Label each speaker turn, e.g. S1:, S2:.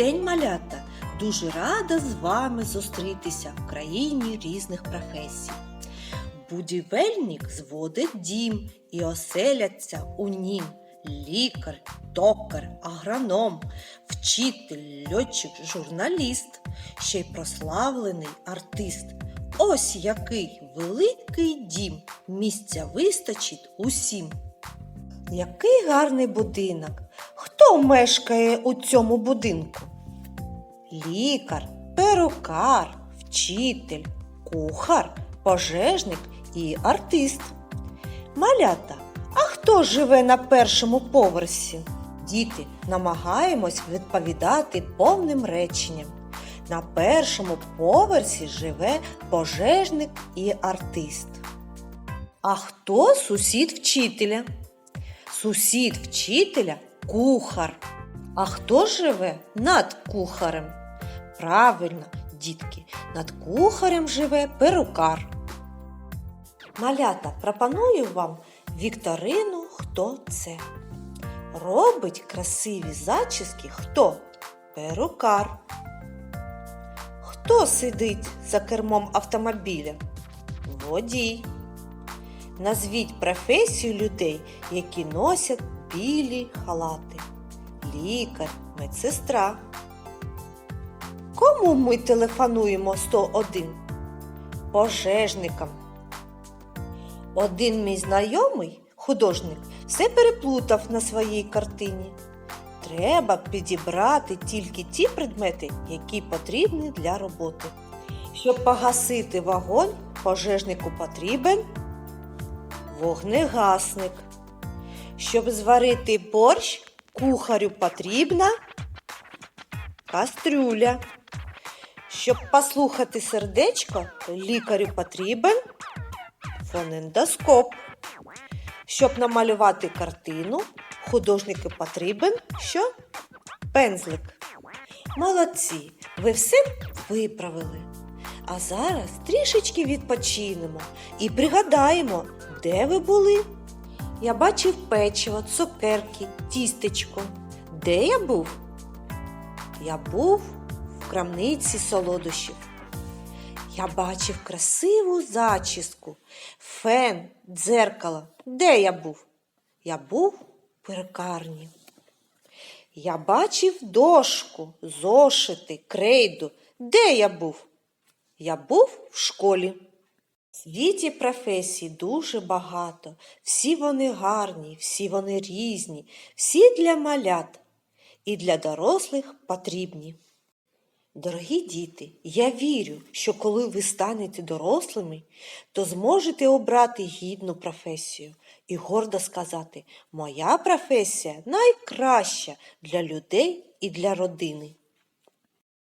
S1: день, малята! Дуже рада з вами зустрітися в країні різних професій. Будівельник зводить дім і оселяться у нім лікар, токар, агроном, вчитель, льотчик, журналіст, ще й прославлений артист. Ось який великий дім, місця вистачить усім. Який гарний будинок. Хто мешкає у цьому будинку? Лікар, перукар, вчитель, кухар, пожежник і артист. Малята, а хто живе на першому поверсі? Діти, намагаємось відповідати повним реченням. На першому поверсі живе пожежник і артист. А хто сусід вчителя? Сусід вчителя кухар. А хто живе над кухарем? Правильно, дітки, над кухарем живе перукар. Малята, пропоную вам вікторину Хто це? Робить красиві зачіски хто? Перукар. Хто сидить за кермом автомобіля? Водій. Назвіть професію людей, які носять білі халати. Лікар, медсестра. Кому ми телефонуємо 101? Пожежникам. Один мій знайомий, художник, все переплутав на своїй картині. Треба підібрати тільки ті предмети, які потрібні для роботи. Щоб погасити вогонь, пожежнику потрібен вогнегасник. Щоб зварити борщ, кухарю потрібна кастрюля. Щоб послухати сердечко, лікарю потрібен фонендоскоп. Щоб намалювати картину, художнику потрібен що? Пензлик. Молодці, ви все виправили. А зараз трішечки відпочинемо і пригадаємо, де ви були. Я бачив печиво, цукерки, тістечко. Де я був? Я був крамниці солодощів. Я бачив красиву зачіску, фен, дзеркало. Де я був? Я був в перукарні. Я бачив дошку, зошити, крейду. Де я був? Я був в школі. В світі професій дуже багато, всі вони гарні, всі вони різні, всі для малят і для дорослих потрібні. Дорогі діти, я вірю, що коли ви станете дорослими, то зможете обрати гідну професію і гордо сказати, моя професія найкраща для людей і для родини.